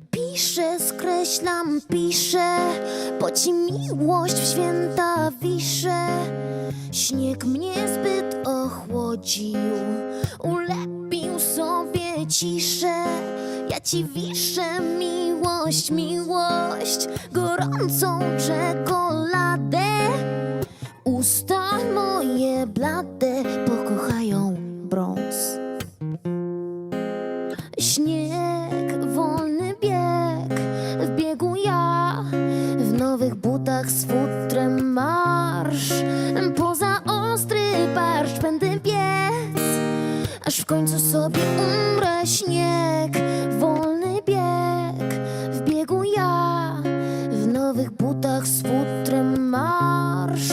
Piszę, skreślam, piszę, po ci miłość w święta wiszę. Śnieg mnie zbyt ochłodził, ulepił sobie ciszę. Ja ci wiszę miłość, miłość, gorącą czekoladę. Usta moje blade pokochają brąz. W końcu sobie umrę. Śnieg, wolny bieg, w biegu ja, w nowych butach z futrem marsz.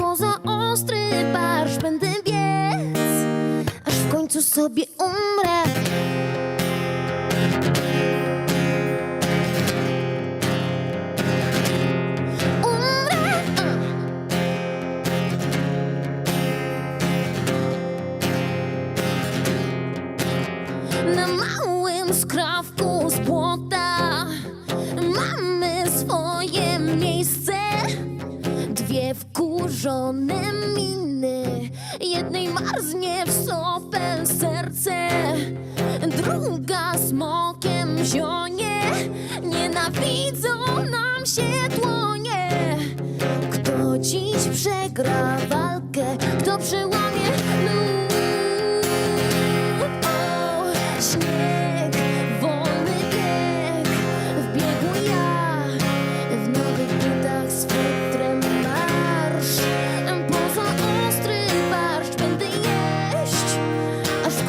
Poza ostry barszcz będę biec, aż w końcu sobie. Umrę. Skrawku z błota mamy swoje miejsce. Dwie wkurzone miny, jednej marznie w sopel serce, druga smokiem zionie. Nienawidzą nam się dłonie. Kto dziś przegra walkę, kto przełamie lód? Śnieg,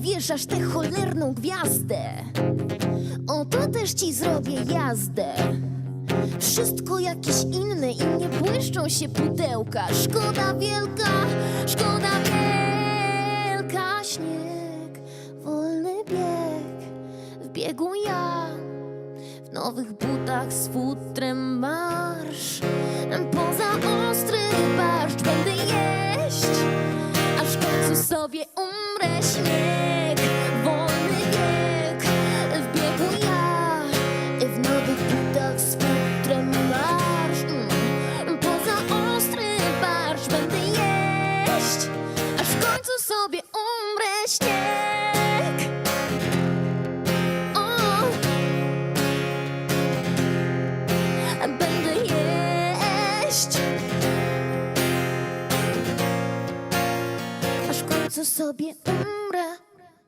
wierzasz tę cholerną gwiazdę. Oto też ci zrobię jazdę. Wszystko jakieś inne i nie błyszczą się pudełka. Szkoda wielka, szkoda wielka. Śnieg, wolny bieg, w biegu ja. W nowych butach z futrem marsz. Poza ostry barszcz będę jeść, aż w końcu sobie umrę. Będę jeść. Aż sobie umrę.